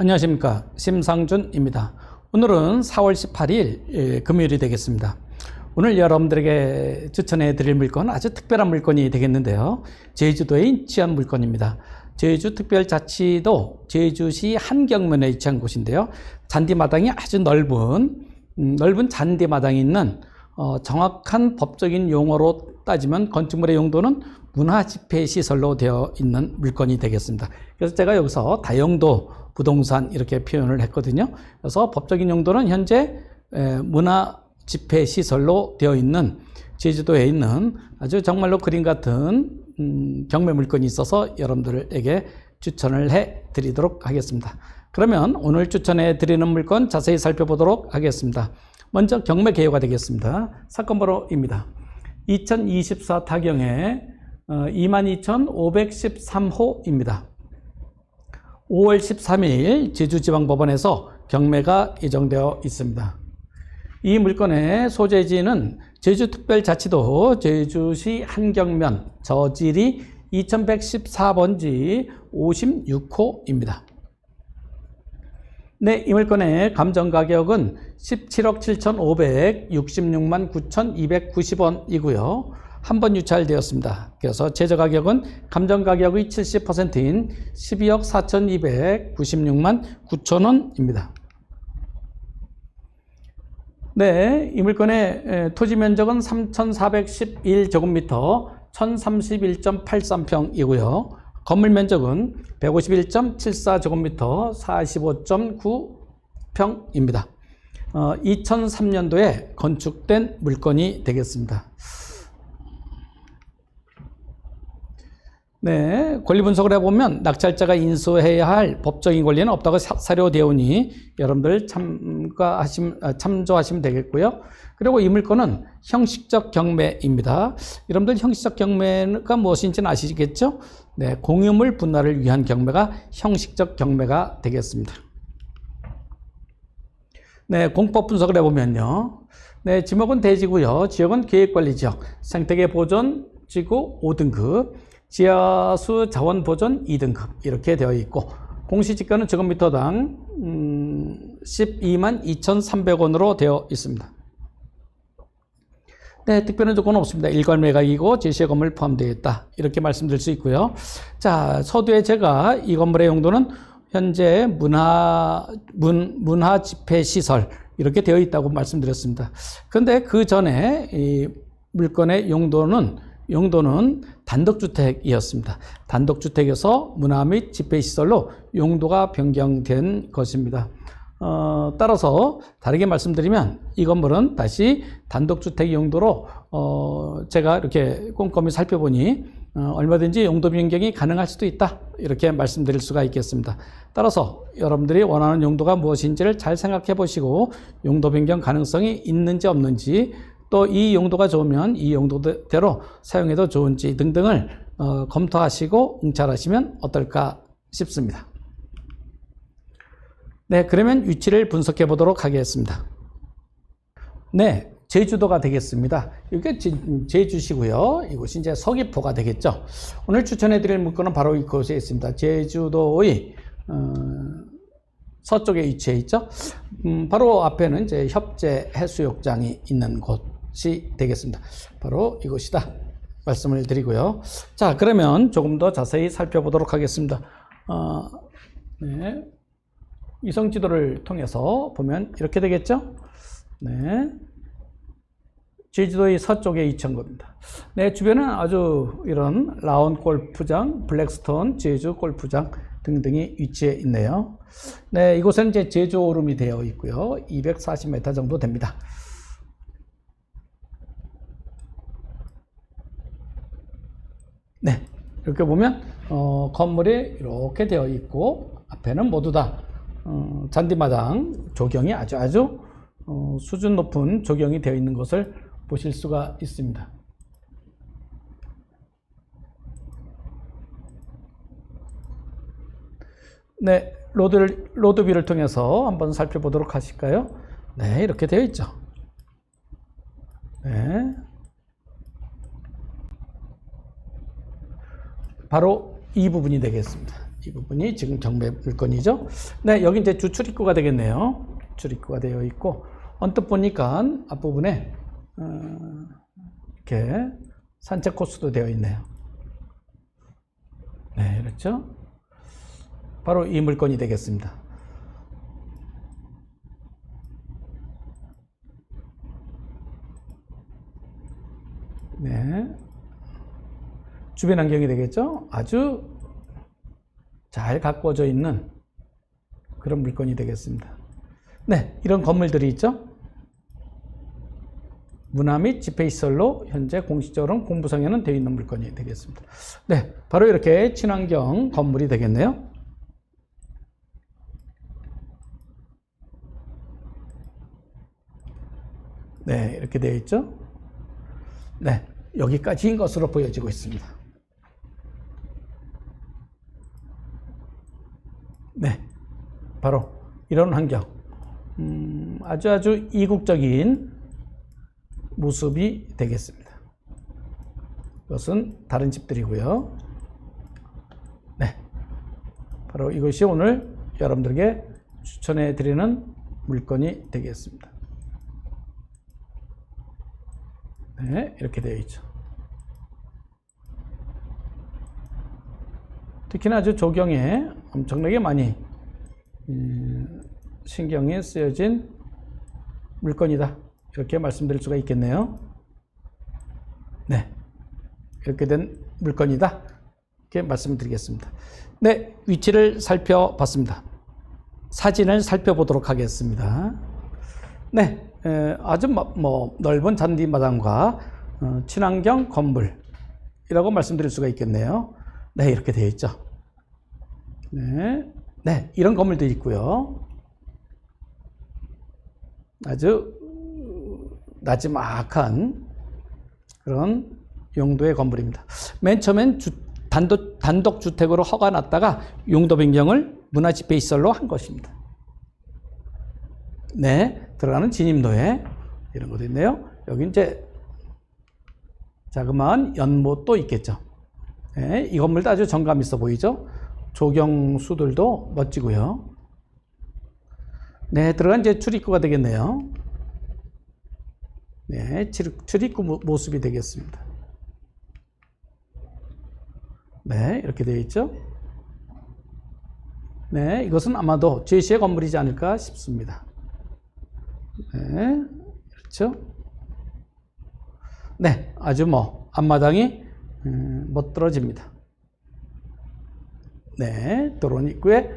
안녕하십니까. 심상준입니다. 오늘은 4월 18일 예, 금요일이 되겠습니다. 오늘 여러분들에게 추천해 드릴 물건 아주 특별한 물건이 되겠는데요. 제주도의 치안 물건입니다. 제주특별자치도 제주시 한경면에 위치한 곳인데요. 잔디마당이 아주 넓은 음, 넓은 잔디마당이 있는 어, 정확한 법적인 용어로 따지면 건축물의 용도는 문화집회시설로 되어 있는 물건이 되겠습니다. 그래서 제가 여기서 다용도 부동산 이렇게 표현을 했거든요. 그래서 법적인 용도는 현재 문화 집회 시설로 되어 있는 제주도에 있는 아주 정말로 그림 같은 음, 경매 물건이 있어서 여러분들에게 추천을 해 드리도록 하겠습니다. 그러면 오늘 추천해 드리는 물건 자세히 살펴보도록 하겠습니다. 먼저 경매 개요가 되겠습니다. 사건 번호입니다. 2024 타경에 22,513호입니다. 5월 13일 제주지방법원에서 경매가 예정되어 있습니다. 이 물건의 소재지는 제주특별자치도 제주시 한경면 저지리 2114번지 56호입니다. 네, 이 물건의 감정 가격은 17억 7,566만 9,290원이고요. 한 번 유찰되었습니다. 그래서 제조 가격은 감정 가격의 70%인 12억 4,296만 9천 원입니다. 네, 이 물건의 토지 면적은 3,411제곱미터 1,031.83평이고요. 건물 면적은 151.74제곱미터 45.9평입니다. 어, 2003년도에 건축된 물건이 되겠습니다. 네, 권리 분석을 해보면 낙찰자가 인수해야 할 법적인 권리는 없다고 사료되오니 여러분들 참가하심, 아, 참조하시면 되겠고요. 그리고 이 물건은 형식적 경매입니다. 여러분들 형식적 경매가 무엇인지는 아시겠죠? 네, 공유물 분할을 위한 경매가 형식적 경매가 되겠습니다. 네, 공법 분석을 해보면요. 네, 지목은 대지고요. 지역은 계획관리지역, 생태계 보존 지구 5등급, 지하수 자원 보존 2등급 이렇게 되어 있고 공시지가는 제곱미터당 음, 12만 2,300원으로 되어 있습니다. 네, 특별한 조건은 없습니다. 일괄 매각이고 제시의 건물 포함되어 있다. 이렇게 말씀드릴 수 있고요. 자, 서두에 제가 이 건물의 용도는 현재 문화, 문, 문화 집회 시설 이렇게 되어 있다고 말씀드렸습니다. 그런데 그 전에 이 물건의 용도는 용도는 단독주택이었습니다. 단독주택에서 문화 및 집회시설로 용도가 변경된 것입니다. 어, 따라서 다르게 말씀드리면 이 건물은 다시 단독주택 용도로 어, 제가 이렇게 꼼꼼히 살펴보니 어, 얼마든지 용도 변경이 가능할 수도 있다 이렇게 말씀드릴 수가 있겠습니다. 따라서 여러분들이 원하는 용도가 무엇인지를 잘 생각해 보시고 용도 변경 가능성이 있는지 없는지 또 이 용도가 좋으면 이 용도대로 사용해도 좋은지 등등을 어, 검토하시고 응찰하시면 어떨까 싶습니다. 네, 그러면 위치를 분석해 보도록 하겠습니다. 네, 제주도가 되겠습니다. 이게 제주시고요. 이곳이 이제 서귀포가 되겠죠. 오늘 추천해 드릴 물건은 바로 이곳에 있습니다. 제주도의 어, 서쪽에 위치해 있죠. 음, 바로 앞에는 이제 협재 해수욕장이 있는 곳 이 되겠습니다. 바로 이곳이다. 말씀을 드리고요. 자, 그러면 조금 더 자세히 살펴보도록 하겠습니다. 어, 네. 위성 지도를 통해서 보면 이렇게 되겠죠? 네. 제주도의 서쪽에 위치한 겁니다. 네, 주변은 아주 이런 라운 골프장, 블랙스톤, 제주 골프장 등등이 위치해 있네요. 네, 이곳은 이제 제주 오름이 되어 있고요. 240m 정도 됩니다. 네, 이렇게 보면 어, 건물이 이렇게 되어 있고 앞에는 모두 다 어, 잔디마당 조경이 아주 아주 어, 수준 높은 조경이 되어 있는 것을 보실 수가 있습니다. 네, 로드를, 로드뷰를 통해서 한번 살펴보도록 하실까요? 네, 이렇게 되어 있죠. 네. 바로 이 부분이 되겠습니다. 이 부분이 지금 경매 물건이죠. 네, 여기 이제 주출입구가 되겠네요. 출입구가 되어 있고 언뜻 보니까 앞부분에 어, 이렇게 산책 코스도 되어 있네요. 네, 그렇죠. 바로 이 물건이 되겠습니다. 네. 주변 환경이 되겠죠? 아주 잘 가꾸어져 있는 그런 물건이 되겠습니다. 네, 이런 건물들이 있죠? 문화 및 집회시설로 현재 공식적으로 공부성에는 되어 있는 물건이 되겠습니다. 네, 바로 이렇게 친환경 건물이 되겠네요. 네, 이렇게 되어 있죠? 네, 여기까지인 것으로 보여지고 있습니다. 네, 바로 이런 환경. 음, 아주 아주 이국적인 모습이 되겠습니다. 이것은 다른 집들이고요. 네, 바로 이것이 오늘 여러분들에게 추천해 드리는 물건이 되겠습니다. 네, 이렇게 되어 있죠. 특히나 아주 조경에 엄청나게 많이 음, 신경이 쓰여진 물건이다. 이렇게 말씀드릴 수가 있겠네요. 네. 이렇게 된 물건이다. 이렇게 말씀드리겠습니다. 네. 위치를 살펴봤습니다. 사진을 살펴보도록 하겠습니다. 네. 에, 아주 뭐, 뭐 넓은 잔디마당과 어, 친환경 건물이라고 말씀드릴 수가 있겠네요. 네. 이렇게 되어 있죠. 네. 네. 이런 건물도 있고요. 아주 나지막한 그런 용도의 건물입니다. 맨 처음엔 주, 단독, 단독 주택으로 허가 났다가 용도 변경을 문화집회시설로 한 것입니다. 네, 들어가는 진입로에 이런 것도 있네요. 여기 이제 자그마한 연못도 있겠죠. 네, 이 건물도 아주 정감 있어 보이죠? 조경수들도 멋지고요. 네, 들어간 이제 출입구가 되겠네요. 네, 출입구 모습이 되겠습니다. 네, 이렇게 되어 있죠. 네, 이것은 아마도 제시의 건물이지 않을까 싶습니다. 네, 그렇죠. 네, 아주 뭐 앞마당이 음, 멋들어집니다. 네, 도로 입구에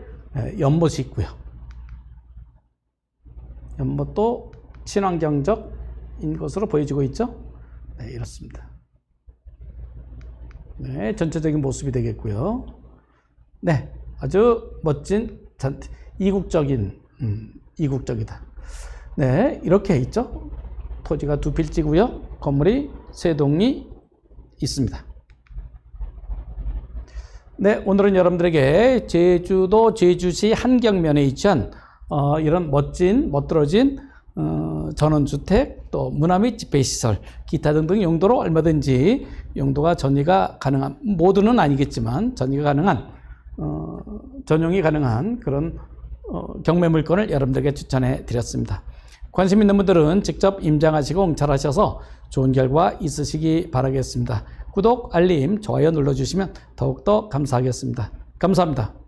연못이 있고요. 연못도 친환경적 인 것으로 보여지고 있죠. 네, 이렇습니다. 네, 전체적인 모습이 되겠고요. 네, 아주 멋진 전, 이국적인 음, 이국적이다. 네, 이렇게 있죠. 토지가 두 필지고요. 건물이 세 동이 있습니다. 네, 오늘은 여러분들에게 제주도 제주시 한경면에 위치한 어, 이런 멋진 멋들어진 어, 전원주택, 또 문화 및 집회시설, 기타 등등 용도로 얼마든지 용도가 전이가 가능한, 모두는 아니겠지만 전이가 가능한, 어, 전용이 가능한 그런 어, 경매 물건을 여러분들에게 추천해 드렸습니다. 관심 있는 분들은 직접 임장하시고 응찰하셔서 좋은 결과 있으시기 바라겠습니다. 구독, 알림, 좋아요 눌러주시면 더욱더 감사하겠습니다. 감사합니다.